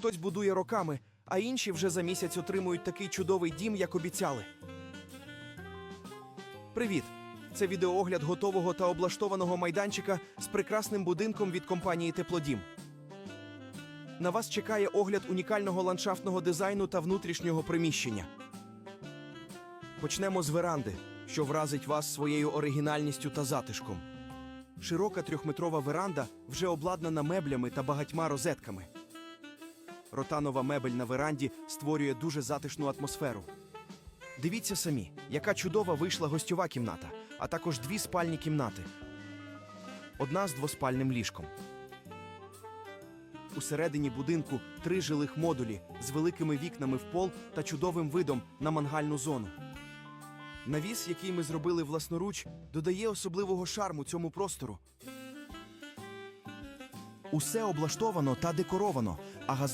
Хтось будує роками, а інші вже за місяць отримують такий чудовий дім, як обіцяли. Привіт! Це відеоогляд готового та облаштованого майданчика з прекрасним будинком від компанії Теплодім. На вас чекає огляд унікального ландшафтного дизайну та внутрішнього приміщення. Почнемо з веранди, що вразить вас своєю оригінальністю та затишком. Широка трьохметрова веранда вже обладнана меблями та багатьма розетками. Ротанова мебель на веранді створює дуже затишну атмосферу. Дивіться самі, яка чудова вийшла гостьова кімната, а також дві спальні кімнати. Одна з двоспальним ліжком. Усередині будинку три жилих модулі з великими вікнами в пол та чудовим видом на мангальну зону. Навіс, який ми зробили власноруч, додає особливого шарму цьому простору. Усе облаштовано та декоровано, а газон